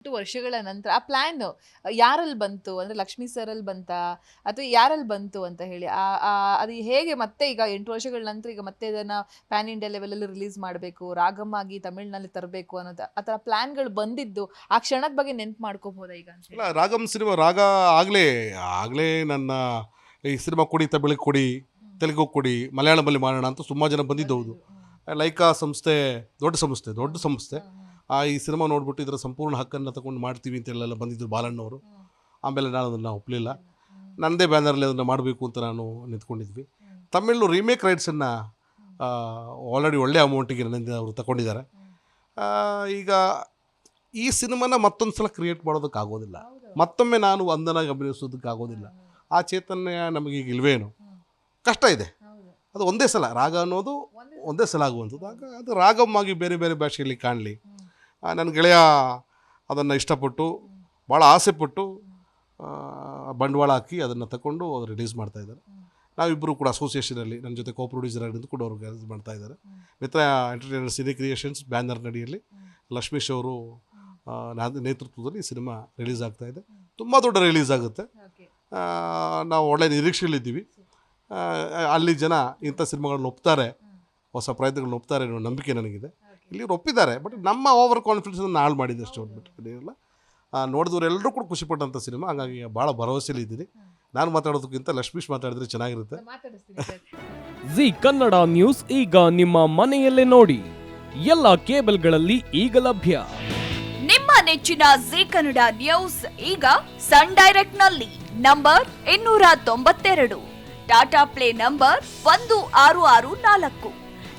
ಎಂಟು ವರ್ಷಗಳ ನಂತರ ಆ ಪ್ಲಾನ್ ಯಾರಲ್ಲಿ ಬಂತು? ಅಂದ್ರೆ ಲಕ್ಷ್ಮಿ ಸರಲ್ಲಿ ಬಂತಾ? ಅಥವಾ ಯಾರಲ್ಲಿ ಬಂತು ಅಂತ ಹೇಳಿ. ಆ ಅದು ಹೇಗೆ ಮತ್ತೆ ಈಗ ಎಂಟು ವರ್ಷಗಳ ನಂತರ ಈಗ ಮತ್ತೆ ಇದನ್ನು ಪ್ಯಾನ್ ಇಂಡಿಯಾ ಲೆವೆಲಲ್ಲಿ ರಿಲೀಸ್ ಮಾಡಬೇಕು ರಾಗಮ್ ಆಗಿ ತಮಿಳ್ನಲ್ಲಿ ತರಬೇಕು ಅನ್ನೋದು ಆ ಥರ ಪ್ಲ್ಯಾನ್ಗಳು ಬಂದಿದ್ದು. ಆ ಕ್ಷಣದ ಬಗ್ಗೆ ನೆನಪು ಮಾಡ್ಕೋಬೋದಾ ಈಗ ಅಂತ ಇಲ್ಲ ರಾಗಮ್ ಸಿನಿಮಾ ರಾಗ ಆಗಲೇ ಆಗಲೇ ನನ್ನ ಈ ಸಿನಿಮಾ ಕೊಡಿ ತಮಿಳು ಕೊಡಿ ತೆಲುಗು ಕೊಡಿ ಮಲಯಾಳಮಲ್ಲಿ ಮಾಡೋಣ ಅಂತ ಸುಮಾರು ಜನ ಬಂದಿದ್ದು ಹೌದು. ಲೈಕಾ ಸಂಸ್ಥೆ ದೊಡ್ಡ ಸಂಸ್ಥೆ ದೊಡ್ಡ ಸಂಸ್ಥೆ. ಆ ಈ ಸಿನಿಮಾ ನೋಡ್ಬಿಟ್ಟು ಇದರ ಸಂಪೂರ್ಣ ಹಕ್ಕನ್ನು ತಗೊಂಡು ಮಾಡ್ತೀವಿ ಅಂತ ಬಂದಿದ್ದರು ಬಾಲಣ್ಣವರು. ಆಮೇಲೆ ನಾನು ಅದನ್ನು ಒಪ್ಪಲಿಲ್ಲ ನನ್ನದೇ ಬ್ಯಾನರಲ್ಲಿ ಅದನ್ನು ಮಾಡಬೇಕು ಅಂತ ನಾನು ನಿಂತ್ಕೊಂಡಿದ್ವಿ. ತಮಿಳು ರೀಮೇಕ್ ರೈಟ್ಸನ್ನು ಆಲ್ರೆಡಿ ಒಳ್ಳೆ ಅಮೌಂಟಿಗೆ ನನ್ನಿಂದ ಅವರು ತಗೊಂಡಿದ್ದಾರೆ. ಈಗ ಈ ಸಿನಿಮಾನ ಮತ್ತೊಂದು ಸಲ ಕ್ರಿಯೇಟ್ ಮಾಡೋದಕ್ಕಾಗೋದಿಲ್ಲ. ಮತ್ತೊಮ್ಮೆ ನಾನು ವಂದನಾಗಿ ಅಭಿನಯಿಸೋದಕ್ಕಾಗೋದಿಲ್ಲ ಆ ಚೇತನ್ಯ ನಮಗೆ ಈಗ ಇಲ್ವೇನು ಕಷ್ಟ ಇದೆ. ಅದು ಒಂದೇ ಸಲ ರಾಗ ಅನ್ನೋದು ಒಂದೇ ಸಲ. ಆಗುವಂಥದ್ದು. ಆಗ ಅದು ರಾಗಮ್ಮಾಗಿ ಬೇರೆ ಬೇರೆ ಭಾಷೆಯಲ್ಲಿ ಕಾಣಲಿ. ನನ್ನ ಗೆಳೆಯ ಅದನ್ನು ಇಷ್ಟಪಟ್ಟು ಭಾಳ ಆಸೆಪಟ್ಟು ಬಂಡವಾಳ ಹಾಕಿ ಅದನ್ನು ತಗೊಂಡು ಅವ್ರು ರಿಲೀಸ್ ಮಾಡ್ತಾ ಇದ್ದಾರೆ. ನಾವಿಬ್ಬರು ಕೂಡ ಅಸೋಸಿಯೇಷನಲ್ಲಿ ನನ್ನ ಜೊತೆ ಕೋ ಪ್ರೊಡ್ಯೂಸರ್ ಆಗಿದ್ದು ಕೂಡ ಅವ್ರು ರಿಲೀಸ್ ಮಾಡ್ತಾ ಇದ್ದಾರೆ. Mitra entertainer cine creations banner ನಡಿಯಲ್ಲಿ Lakshmish ಅವರು ನೇತೃತ್ವದಲ್ಲಿ ಈ ಸಿನಿಮಾ ರಿಲೀಸ್ ಆಗ್ತಾ ಇದೆ. ತುಂಬ ದೊಡ್ಡ ರಿಲೀಸ್ ಆಗುತ್ತೆ. ನಾವು ಒಳ್ಳೆ ನಿರೀಕ್ಷೆಯಲ್ಲಿದ್ದೀವಿ. ಅಲ್ಲಿ ಜನ ಇಂಥ ಸಿನಿಮಾಗಳನ್ನ ಒಪ್ತಾರೆ ಹೊಸ ಪ್ರಯತ್ನಗಳನ್ನ ಒಪ್ತಾರೆ ಅನ್ನೋ ನಂಬಿಕೆ ನನಗಿದೆ. ಇಲ್ಲಿ ಇವ್ರು ಒಪ್ಪಿದ್ದಾರೆ. ಬಟ್ ನಮ್ಮ ಓವರ್ ಕಾನ್ಫಿಡೆನ್ಸನ್ನು ಹಾಳು ಮಾಡಿದೆ ಅಷ್ಟು ಅಂದ್ಬಿಟ್ಟು ಏನಿಲ್ಲ ನೋಡಿದವ್ರು ಎಲ್ಲರೂ ಕೂಡ ಖುಷಿಪಟ್ಟಂಥ ಸಿನಿಮಾ ಹಾಗಾಗಿ ಭಾಳ ಭರವಸೆಯಲ್ಲಿ ಇದ್ದೀನಿ. ನಾನು ಮಾತಾಡೋದಕ್ಕಿಂತ ಲಕ್ಷ್ಮೀಶ್ ಮಾತಾಡಿದ್ರೆ ಚೆನ್ನಾಗಿರುತ್ತೆ. ಜಿ ಕನ್ನಡ ನ್ಯೂಸ್ ಈಗ ನಿಮ್ಮ ಮನೆಯಲ್ಲೇ ನೋಡಿ. ಎಲ್ಲ ಕೇಬಲ್ಗಳಲ್ಲಿ ಈಗ ಲಭ್ಯ. ನಿಮ್ಮ ನೆಚ್ಚಿನ ಜಿ ಕನ್ನಡ ನ್ಯೂಸ್ ಈಗ ಸನ್ ಡೈರೆಕ್ಟ್ನಲ್ಲಿ ನಂಬರ್ ಇನ್ನೂರ ತೊಂಬತ್ತೆರಡು. ಟಾಟಾ ಪ್ಲೇ ನಂಬರ್ ಒಂದು ಆರು ಆರು ನಾಲ್ಕು.